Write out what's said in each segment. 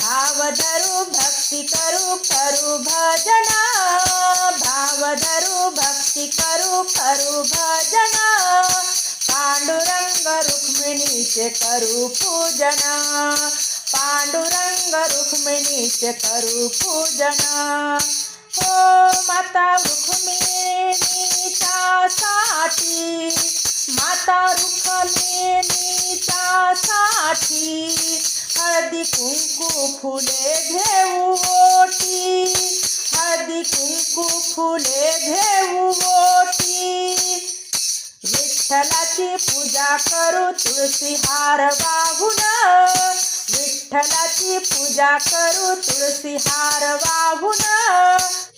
भाव धरू भक्ती करू करू भजन। भाव धरू भक्ती करू करू भजन। पांडुरंग रुक्मिणीचे करू पूजन। पांडुरंग रुक्मिणीचे करू पूजन। हो माता रुक्मिणीच्या साठी माता रुक्मिणीच्या साठी हळदी कुंकू फुले घेऊ ओटी। हळदी कुंकू फुले घेऊ ओटी। विठ्ठलाची पूजा करू तुळशी हार वाहून। विठ्ठलाची पूजा करू तुळशी हार वाहून।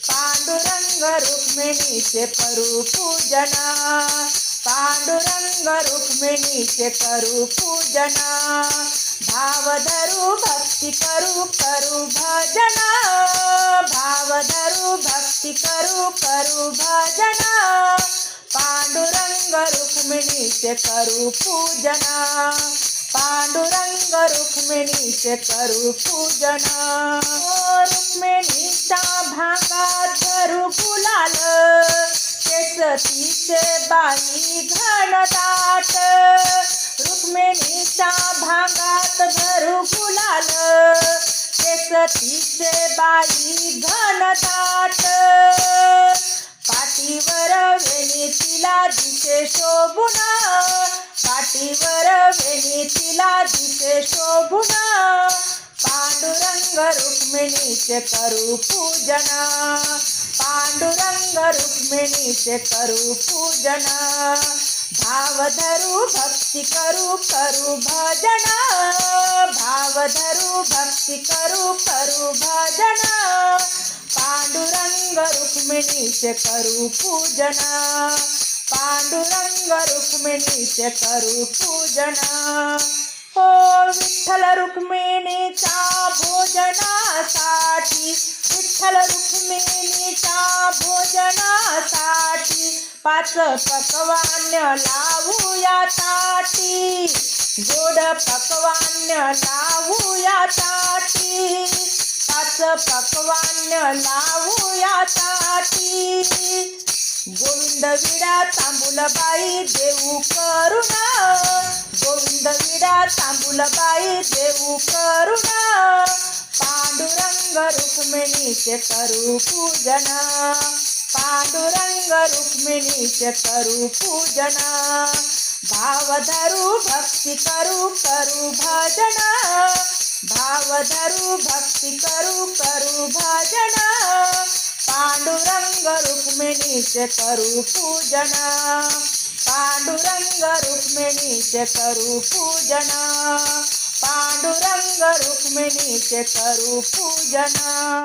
पांडुरंग रुक्मिणीचे करू पूजन। पांडुरंग रुक्मिणीचे करू पूजन। भाव धरू भक्ती करू करू भजन। भाव धरू भक्ती करू करू भजन। पांडुरंग रुक्मिणीचे करू पूजन। पांडुरंग रुक्मिणीचे करू पूजन। रुक्मिणी चा भागात धरू गुलाल। केसतीचे बाई घनदाट रुक्मिणीच्या भागात धरू गुलाल केसतीचे बाई घनदाट. पाठीवर वेणी तिला दिसे शोभून पाठीवर वेणी तिला दिसे शोभून. पांडुरंग रुक्मिणीचे करू पूजन पांडुरंग रुक्मिणीचे करू पूजन. भाव धरू भक्ती करू करू भजन। भाव धरू भक्ती करू करू भजन। पांडुरंग रुक्मिणीचे करू पूजन। पांडुरंग रुक्मिणीचे करू पूजन। हो विठ्ठल रुक्मिणीचा भोजनासाठी विठ्ठल रुक्मिणीचा भोजनासाठी पाच पकवान लावूया ताटी. गोड पकवान लावूया ताटी. पाच पकवान लावूया ताटी. गोविंद विडा तांबुलबाई देऊ करुणा. गोविंद विडा तांबुलबाई देऊ करुणा. पांडुरंग रुक्मिणीचे करू पूजना. पांडुरंग रुक्मिणीचे करू पूजना. भाव धरू भक्ती करू करू भजन. भाव धरू भक्ती करू करू भजन. पांडुरंग रुक्मिणीचे करू पूजना. पांडुरंग रुक्मिणीचे करू पूजना. पांडुरंग रुक्मिणीचे करू पूजना.